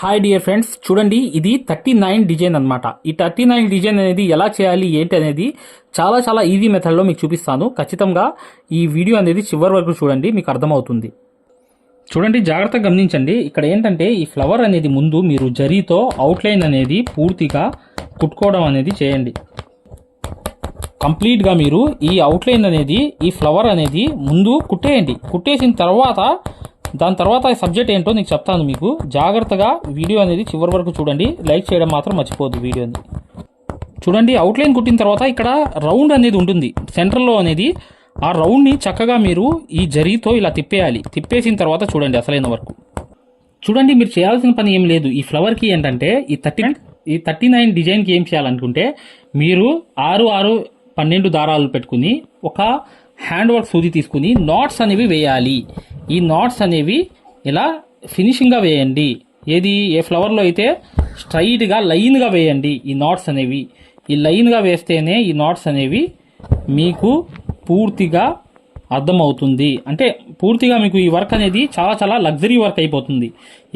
Hi dear friends చూడండి ఇది thirty nine design అనమాట ఈ థర్టీ నైన్ డిజైన్ అనేది ఎలా చేయాలి ఏంటి అనేది చాలా చాలా ఈజీ మెథడ్లో మీకు చూపిస్తాను. ఖచ్చితంగా ఈ వీడియో అనేది చివరి వరకు చూడండి మీకు అర్థమవుతుంది. చూడండి జాగ్రత్తగా గమనించండి. ఇక్కడ ఏంటంటే ఈ ఫ్లవర్ అనేది ముందు మీరు జరీతో అవుట్లైన్ అనేది పూర్తిగా కుట్టుకోవడం అనేది చేయండి. కంప్లీట్గా మీరు ఈ అవుట్లైన్ అనేది ఈ ఫ్లవర్ అనేది ముందు కుట్టేయండి. కుట్టేసిన తర్వాత దాని తర్వాత సబ్జెక్ట్ ఏంటో నీకు చెప్తాను మీకు. జాగ్రత్తగా వీడియో అనేది చివరి వరకు చూడండి. లైక్ చేయడం మాత్రం మర్చిపోద్దు వీడియోని చూడండి అవుట్లైన్ కుట్టిన తర్వాత ఇక్కడ రౌండ్ అనేది ఉంటుంది. సెంటర్లో అనేది ఆ రౌండ్ని చక్కగా మీరు ఈ జరీతో ఇలా తిప్పేయాలి. తిప్పేసిన తర్వాత చూడండి అసలైన వరకు. చూడండి మీరు చేయాల్సిన పని ఏం లేదు. ఈ ఫ్లవర్కి ఏంటంటే ఈ థర్టీ ఈ థర్టీ నైన్ డిజైన్కి ఏం చేయాలనుకుంటే మీరు ఆరు ఆరు పన్నెండు దారాలు పెట్టుకుని ఒక హ్యాండ్ వర్క్ సూది తీసుకుని నాట్స్ అనేవి వేయాలి. ఈ నాట్స్ అనేవి ఇలా ఫినిషింగ్గా వేయండి. ఏది? ఏ ఫ్లవర్లో అయితే స్ట్రైట్గా లైన్గా వేయండి ఈ నాట్స్ అనేవి. ఈ లైన్గా వేస్తేనే ఈ నాట్స్ అనేవి మీకు పూర్తిగా అర్థమవుతుంది. అంటే పూర్తిగా మీకు ఈ వర్క్ అనేది చాలా చాలా లగ్జరీ వర్క్ అయిపోతుంది.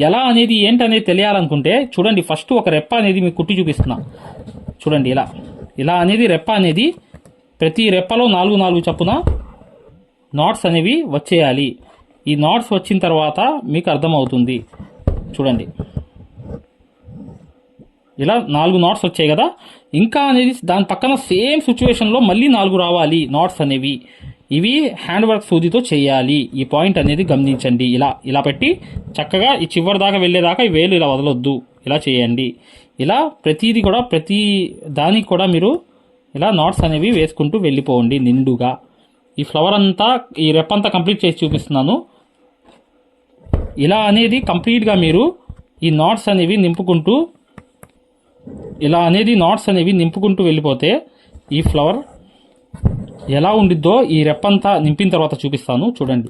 ఎలా అనేది ఏంటనేది తెలియాలనుకుంటే చూడండి ఫస్ట్ ఒక రెప్ప అనేది మీకు కుట్టి చూపిస్తున్నా. చూడండి ఇలా. ఇలా అనేది రెప్ప అనేది ప్రతి రెప్పలో నాలుగు నాలుగు చప్పున నాట్స్ అనేవి వచ్చేయాలి. ఈ నాట్స్ వచ్చిన తర్వాత మీకు అర్థమవుతుంది. చూడండి. ఇలా నాలుగు నాట్స్ వచ్చాయి కదా. ఇంకా అనేది దాని పక్కన సేమ్ సిచ్యువేషన్లో మళ్ళీ నాలుగు రావాలి నాట్స్ అనేవి. ఇవి హ్యాండ్ వర్క్ సూదితో చేయాలి. ఈ పాయింట్ అనేది గమనించండి. ఇలా ఇలా పెట్టి చక్కగా ఈ చివరి దాకా వెళ్ళేదాకా ఈ వేలు ఇలా వదలొద్దు. ఇలా చేయండి. ఇలా ప్రతిదీ కూడా ప్రతి దానికి కూడా మీరు ఇలా నాట్స్ అనేవి వేసుకుంటూ వెళ్ళిపోండి నిండుగా. ఈ ఫ్లవర్ అంతా ఈ రెప్పంతా కంప్లీట్ చేసి చూపిస్తున్నాను. ఇలా అనేది కంప్లీట్గా మీరు ఈ నాట్స్ అనేవి నింపుకుంటూ ఇలా అనేది నాట్స్ అనేవి నింపుకుంటూ వెళ్ళిపోతే ఈ ఫ్లవర్ ఎలా ఉండిద్దో ఈ రెప్పంతా నింపిన తర్వాత చూపిస్తాను. చూడండి.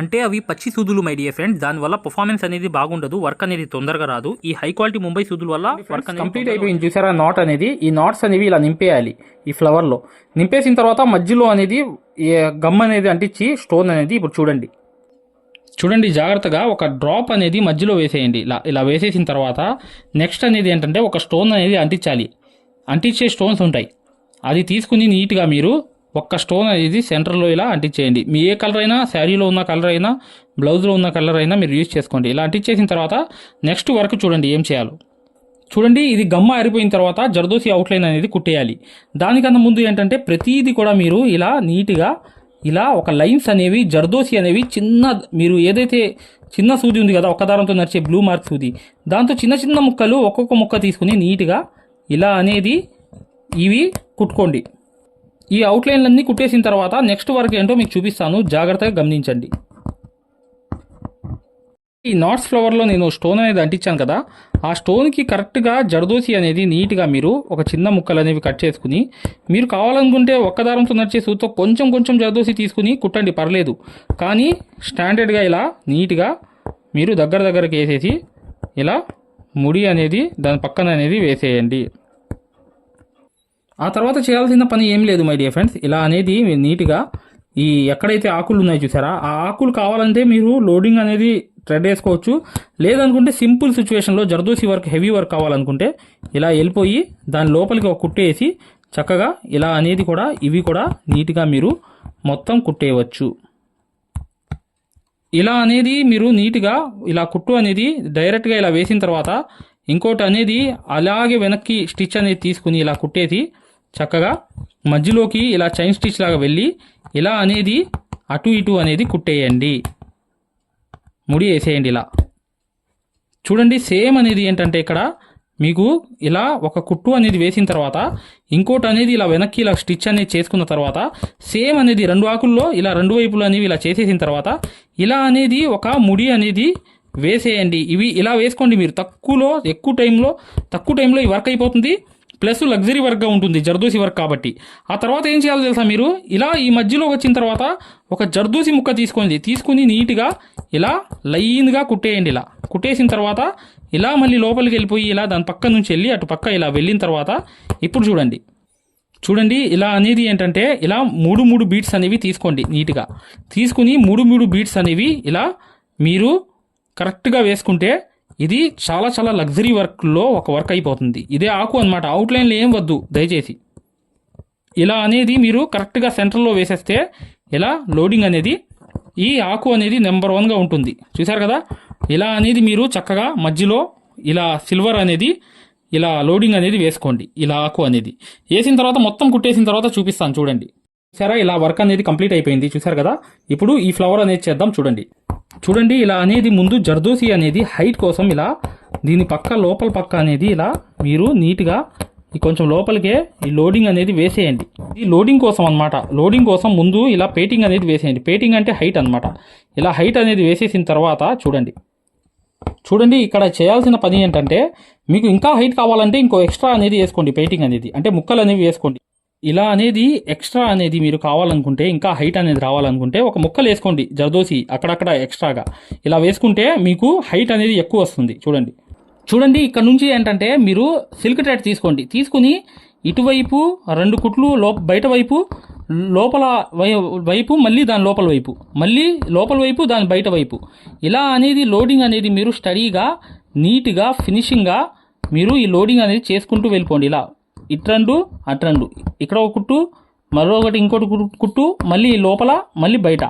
అంటే అవి పచ్చి సూదులు మై డియర్ ఫ్రెండ్స్ దానివల్ల పర్ఫార్మెన్స్ అనేది బాగుండదు వర్క్ అనేది తొందరగా రాదు. ఈ హై క్వాలిటీ ముంబై సూదుల వల్ల వర్క్ కంప్లీట్ అయిపోయింది. చూసారా నాట్ అనేది? ఈ నాట్స్ అనేవి ఇలా నింపేయాలి ఈ ఫ్లవర్లో. నింపేసిన తర్వాత మధ్యలో అనేది గమ్ అనేది అంటించి స్టోన్ అనేది ఇప్పుడు చూడండి. చూడండి జాగ్రత్తగా ఒక డ్రాప్ అనేది మధ్యలో వేసేయండి. ఇలా ఇలా వేసేసిన తర్వాత నెక్స్ట్ అనేది ఏంటంటే ఒక స్టోన్ అనేది అంటించాలి. అంటించే స్టోన్స్ ఉంటాయి. అది తీసుకుని నీట్గా మీరు ఒక్క స్టోన్ అనేది సెంటర్లో ఇలా అంటించేయండి. మీ ఏ కలర్ అయినా శారీలో ఉన్న కలర్ అయినా బ్లౌజ్లో ఉన్న కలర్ అయినా మీరు యూజ్ చేసుకోండి. ఇలా అంటించేసిన తర్వాత నెక్స్ట్ వర్క్ చూడండి ఏం చేయాలో. చూడండి ఇది గమ్మ ఆరిపోయిన తర్వాత జర్దోసి అవుట్లైన్ అనేది కుట్టేయాలి. దానికన్నా ముందు ఏంటంటే ప్రతిదీ కూడా మీరు ఇలా నీట్గా ఇలా ఒక లైన్స్ అనేవి జర్దోసి అనేవి చిన్న మీరు ఏదైతే చిన్న సూది ఉంది కదా ఒక్క దారంతో నడిచే బ్లూ మార్క్ సూది దాంతో చిన్న చిన్న ముక్కలు ఒక్కొక్క ముక్క తీసుకుని నీట్గా ఇలా అనేది ఇవి కుట్టుకోండి. ఈ అవుట్లైన్లన్నీ కుట్టేసిన తర్వాత నెక్స్ట్ వర్క్ ఏంటో మీకు చూపిస్తాను. జాగ్రత్తగా గమనించండి. ఈ నాట్స్ ఫ్లవర్లో నేను స్టోన్ అనేది అంటించాను కదా. ఆ స్టోన్కి కరెక్ట్గా జర్దోసి అనేది నీట్గా మీరు ఒక చిన్న ముక్కలు అనేవి కట్ చేసుకుని మీరు కావాలనుకుంటే ఒక్క దారంతో నడిచే సూతో కొంచెం కొంచెం జర్దోసి తీసుకుని కుట్టండి పర్లేదు. కానీ స్టాండర్డ్గా ఇలా నీట్గా మీరు దగ్గర దగ్గరకి వేసేసి ఇలా ముడి అనేది దాని పక్కన అనేది వేసేయండి. ఆ తర్వాత చేయాల్సిన పని ఏం లేదు మై డియర్ ఫ్రెండ్స్ ఇలా అనేది మీరు నీట్గా ఈ ఎక్కడైతే ఆకులు ఉన్నాయో చూసారా ఆ ఆకులు కావాలంటే మీరు లోడింగ్ అనేది థ్రెడ్ వేసుకోవచ్చు. లేదనుకుంటే సింపుల్ సిచ్యువేషన్లో జర్దోసి వర్క్ హెవీ వర్క్ కావాలనుకుంటే ఇలా వెళ్ళిపోయి దాని లోపలికి ఒక కుట్టేసి చక్కగా ఇలా అనేది కూడా ఇవి కూడా నీట్గా మీరు మొత్తం కుట్టేయవచ్చు. ఇలా అనేది మీరు నీట్గా ఇలా కుట్టు అనేది డైరెక్ట్గా ఇలా వేసిన తర్వాత ఇంకోటి అనేది అలాగే వెనక్కి స్టిచ్ అనేది తీసుకుని ఇలా కుట్టేసి చక్కగా మధ్యలోకి ఇలా చైన్ స్టిచ్ లాగా వెళ్ళి ఇలా అనేది అటు ఇటు అనేది కుట్టేయండి. ముడి వేసేయండి ఇలా. చూడండి సేమ్ అనేది ఏంటంటే ఇక్కడ మీకు ఇలా ఒక కుట్టు అనేది వేసిన తర్వాత ఇంకోటి అనేది ఇలా వెనక్కి ఇలా స్టిచ్ అనేది చేసుకున్న తర్వాత సేమ్ అనేది రెండు ఆకుల్లో ఇలా రెండు వైపులు అనేవి ఇలా చేసేసిన తర్వాత ఇలా అనేది ఒక ముడి అనేది వేసేయండి. ఇవి ఇలా వేసుకోండి మీరు. తక్కువలో ఎక్కువ టైంలో తక్కువ టైంలో ఈ వర్క్ అయిపోతుంది. ప్లస్ లగ్జరీ వర్క్గా ఉంటుంది జర్దోసి వర్క్ కాబట్టి. ఆ తర్వాత ఏం చేయాలో తెలుసా మీరు? ఇలా ఈ మధ్యలో వచ్చిన తర్వాత ఒక జర్దోసి ముక్క తీసుకోండి. తీసుకుని నీట్గా ఇలా లైన్గా కుట్టేయండి ఇలా. కుట్టేసిన తర్వాత ఇలా మళ్ళీ లోపలికి వెళ్ళిపోయి ఇలా దాని పక్క నుంచి వెళ్ళి అటు పక్క ఇలా వెళ్ళిన తర్వాత ఇప్పుడు చూడండి. చూడండి ఇలా అనేది ఏంటంటే ఇలా మూడు మూడు బీట్స్ అనేవి తీసుకోండి నీట్గా. తీసుకుని మూడు మూడు బీట్స్ అనేవి ఇలా మీరు కరెక్ట్గా వేసుకుంటే ఇది చాలా చాలా లగ్జరీ వర్క్లో ఒక వర్క్ అయిపోతుంది. ఇదే ఆకు అనమాట అవుట్లైన్లో ఏం వద్దు దయచేసి. ఇలా అనేది మీరు కరెక్ట్గా సెంటర్లో వేసేస్తే ఇలా లోడింగ్ అనేది ఈ ఆకు అనేది నెంబర్ వన్గా ఉంటుంది. చూసారు కదా? ఇలా అనేది మీరు చక్కగా మధ్యలో ఇలా సిల్వర్ అనేది ఇలా లోడింగ్ అనేది వేసుకోండి. ఇలా ఆకు అనేది. వేసిన తర్వాత మొత్తం కుట్టేసిన తర్వాత చూపిస్తాను చూడండి. చూసారా ఇలా వర్క్ అనేది కంప్లీట్ అయిపోయింది. చూసారు కదా? ఇప్పుడు ఈ ఫ్లవర్ అనేది చేద్దాం చూడండి. చూడండి ఇలా అనేది ముందు జర్దోసి అనేది హైట్ కోసం ఇలా దీని పక్క లోపల పక్క అనేది ఇలా మీరు నీట్గా ఈ కొంచెం లోపలికే ఈ లోడింగ్ అనేది వేసేయండి. ఈ లోడింగ్ కోసం అన్నమాట. లోడింగ్ కోసం ముందు ఇలా పేటింగ్ అనేది వేసేయండి. పేటింగ్ అంటే హైట్ అన్నమాట. ఇలా హైట్ అనేది వేసేసిన తర్వాత చూడండి. చూడండి ఇక్కడ చేయాల్సిన పని ఏంటంటే మీకు ఇంకా హైట్ కావాలంటే ఇంకో ఎక్స్ట్రా అనేది వేసుకోండి పెయింటింగ్ అనేది. అంటే ముక్కలు అనేవి వేసుకోండి. ఇలా అనేది ఎక్స్ట్రా అనేది మీరు కావాలనుకుంటే ఇంకా హైట్ అనేది రావాలనుకుంటే ఒక ముక్కలు వేసుకోండి జర్దోసి అక్కడక్కడ ఎక్స్ట్రాగా ఇలా వేసుకుంటే మీకు హైట్ అనేది ఎక్కువ వస్తుంది. చూడండి. చూడండి ఇక్కడ నుంచి ఏంటంటే మీరు సిల్క్ థ్రెడ్ తీసుకోండి. తీసుకుని ఇటువైపు రెండు కుట్లు లో బయట వైపు లోపల వై- వైపు మళ్ళీ దాని లోపల వైపు. మళ్ళీ లోపల వైపు దాని బయట వైపు. ఇలా అనేది లోడింగ్ అనేది మీరు స్టడీగా నీట్గా ఫినిషింగ్గా మీరు ఈ లోడింగ్ అనేది చేసుకుంటూ వెళ్ళిపోండి. ఇలా ఇట్రండు అట్రండు. ఇక్కడ ఒక కుట్టు మరొకటి ఇంకోటి కుట్టు- కుట్టు మళ్ళీ లోపల మళ్ళీ బయట.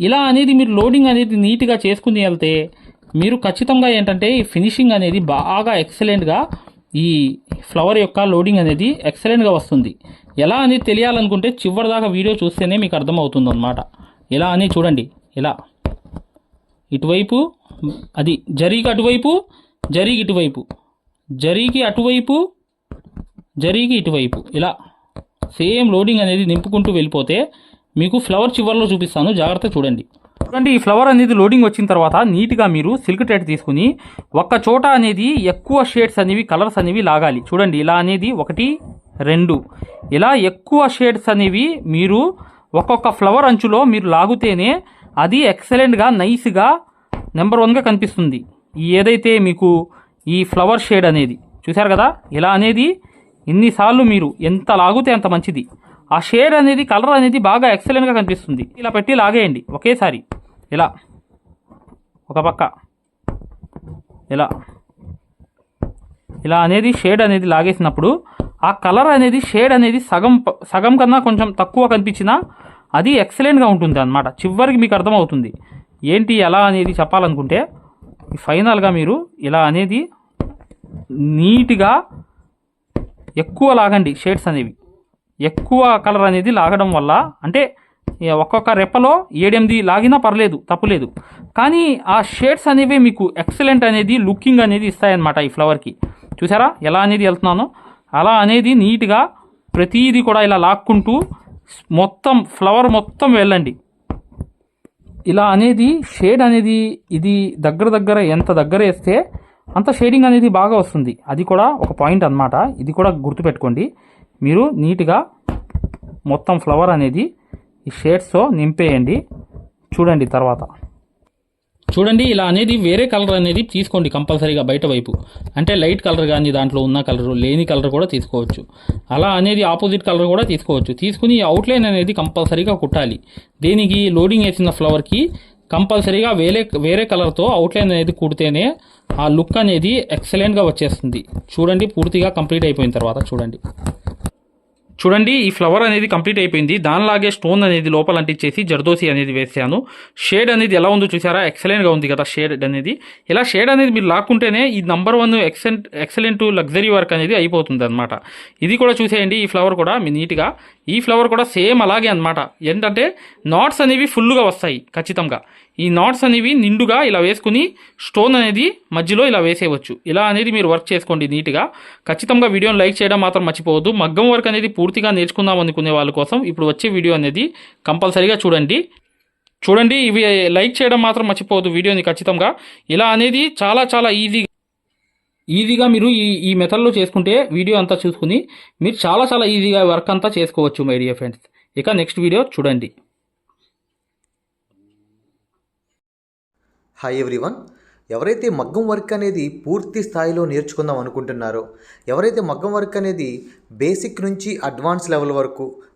ఇలా అనేది మీరు లోడింగ్ అనేది నీట్గా చేసుకుని వెళ్తే మీరు ఖచ్చితంగా ఏంటంటే ఈ ఫినిషింగ్ అనేది బాగా ఎక్సలెంట్గా ఈ ఫ్లవర్ యొక్క లోడింగ్ అనేది ఎక్సలెంట్గా వస్తుంది. ఎలా అనేది తెలియాలనుకుంటే చివరి దాకా వీడియో చూస్తేనే మీకు అర్థమవుతుంది అనమాట ఎలా అని చూడండి. ఇలా. ఇటువైపు అది జరీకి అటువైపు జరీకి ఇటువైపు. జరీకి అటువైపు జరిగి ఇటువైపు. ఇలా సేమ్ లోడింగ్ అనేది నింపుకుంటూ వెళ్ళిపోతే మీకు ఫ్లవర్ చివర్లో చూపిస్తాను. జాగ్రత్త చూడండి. చూడండి ఈ ఫ్లవర్ అనేది లోడింగ్ వచ్చిన తర్వాత నీట్గా మీరు సిల్క్ టైట్ తీసుకుని ఒక్క చోట అనేది ఎక్కువ షేడ్స్ అనేవి కలర్స్ అనేవి లాగాలి. చూడండి ఇలా అనేది ఒకటి రెండు. ఇలా ఎక్కువ షేడ్స్ అనేవి మీరు ఒక్కొక్క ఫ్లవర్ అంచులో మీరు లాగుతేనే అది ఎక్సలెంట్గా నైస్గా నెంబర్ వన్గా కనిపిస్తుంది. ఏదైతే మీకు ఈ ఫ్లవర్ షేడ్ అనేది చూశారు కదా? ఇలా అనేది ఇన్నిసార్లు మీరు ఎంత లాగితే అంత మంచిది. ఆ షేడ్ అనేది కలర్ అనేది బాగా ఎక్సలెంట్గా కనిపిస్తుంది. ఇలా పెట్టి లాగేయండి. ఒకేసారి. ఇలా. ఒక పక్క. ఇలా. ఇలా అనేది షేడ్ అనేది లాగేసినప్పుడు ఆ కలర్ అనేది షేడ్ అనేది సగం ప- సగం కన్నా కొంచెం తక్కువ కనిపించినా అది ఎక్సలెంట్గా ఉంటుంది అనమాట చివరికి మీకు అర్థమవుతుంది. ఏంటి ఎలా అనేది చెప్పాలనుకుంటే ఫైనల్గా మీరు ఇలా అనేది నీట్గా ఎక్కువ లాగండి షేడ్స్ అనేవి. ఎక్కువ కలర్ అనేది లాగడం వల్ల అంటే ఒక్కొక్క రెప్పలో ఏడెనిమిది లాగినా పర్లేదు తప్పులేదు కానీ ఆ షేడ్స్ అనేవి మీకు ఎక్సలెంట్ అనేది లుకింగ్ అనేది ఇస్తాయన్నమాట ఈ ఫ్లవర్కి. చూసారా? ఎలా అనేది వెళ్తున్నానో? అలా అనేది నీట్గా ప్రతిదీ కూడా ఇలా లాక్కుంటూ మొత్తం ఫ్లవర్ మొత్తం వెళ్ళండి. ఇలా అనేది షేడ్ అనేది ఇది దగ్గర దగ్గర ఎంత దగ్గర వేస్తే అంత షేడింగ్ అనేది బాగా వస్తుంది. అది కూడా ఒక పాయింట్ అన్నమాట. ఇది కూడా గుర్తుపెట్టుకోండి. మీరు నీట్గా మొత్తం ఫ్లవర్ అనేది ఈ షేడ్స్తో నింపేయండి. చూడండి తర్వాత. చూడండి ఇలా అనేది వేరే కలర్ అనేది తీసుకోండి కంపల్సరీగా బయట వైపు. అంటే లైట్ కలర్ కానీ దాంట్లో ఉన్న కలర్ లేని కలర్ కూడా తీసుకోవచ్చు. అలా అనేది ఆపోజిట్ కలర్ కూడా తీసుకోవచ్చు. తీసుకుని అవుట్లైన్ అనేది కంపల్సరీగా కుట్టాలి. దీనికి లోడింగ్ వేసిన ఫ్లవర్కి కంపల్సరీగా వేరే వేరే కలర్తో అవుట్లైన్ అనేది కుడితేనే ఆ లుక్ అనేది ఎక్సలెంట్గా వచ్చేస్తుంది. చూడండి పూర్తిగా కంప్లీట్ అయిపోయిన తర్వాత చూడండి. చూడండి ఈ ఫ్లవర్ అనేది కంప్లీట్ అయిపోయింది. దానిలాగే స్టోన్ అనేది లోపల అంటించేసి జర్దోసి అనేది వేసాను షేడ్ అనేది ఎలా ఉందో చూసారా? ఎక్సలెంట్గా ఉంది కదా షేడ్ అనేది. ఇలా షేడ్ అనేది మీరు లాక్కుంటేనే ఈ నంబర్ వన్ ఎక్సెంట్ ఎక్సలెంట్ లగ్జరీ వర్క్ అనేది అయిపోతుంది అనమాట ఇది కూడా చూసేయండి ఈ ఫ్లవర్ కూడా మీ నీట్గా ఈ ఫ్లవర్ కూడా సేమ్ అలాగే అన్నమాట. ఏంటంటే నాట్స్ అనేవి ఫుల్గా వస్తాయి ఖచ్చితంగా. ఈ నాట్స్ అనేవి నిండుగా ఇలా వేసుకుని స్టోన్ అనేది మధ్యలో ఇలా వేసేయవచ్చు. ఇలా అనేది మీరు వర్క్ చేసుకోండి నీట్గా. ఖచ్చితంగా వీడియోని లైక్ చేయడం మాత్రం మర్చిపోవద్దు. మగ్గం వర్క్ అనేది పూర్తిగా నేర్చుకుందాం అనుకునే వాళ్ళ కోసం ఇప్పుడు వచ్చే వీడియో అనేది కంపల్సరీగా చూడండి. చూడండి ఇవి లైక్ చేయడం మాత్రం మర్చిపోవద్దు వీడియోని ఖచ్చితంగా. ఇలా అనేది చాలా చాలా ఈజీ ఈజీగా మీరు ఈ ఈ మెథడ్లో చేసుకుంటే వీడియో అంతా చూసుకుని మీరు చాలా చాలా ఈజీగా వర్క్ అంతా చేసుకోవచ్చు మై డియర్ ఫ్రెండ్స్ ఇక నెక్స్ట్ వీడియో చూడండి. హాయ్ ఎవ్రీవన్ ఎవరైతే మగ్గం వర్క్ అనేది పూర్తి స్థాయిలో నేర్చుకుందాం అనుకుంటున్నారో ఎవరైతే మగ్గం వర్క్ అనేది బేసిక్ నుంచి అడ్వాన్స్ లెవెల్ వరకు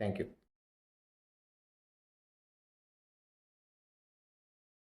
థ్యాంక్ యూ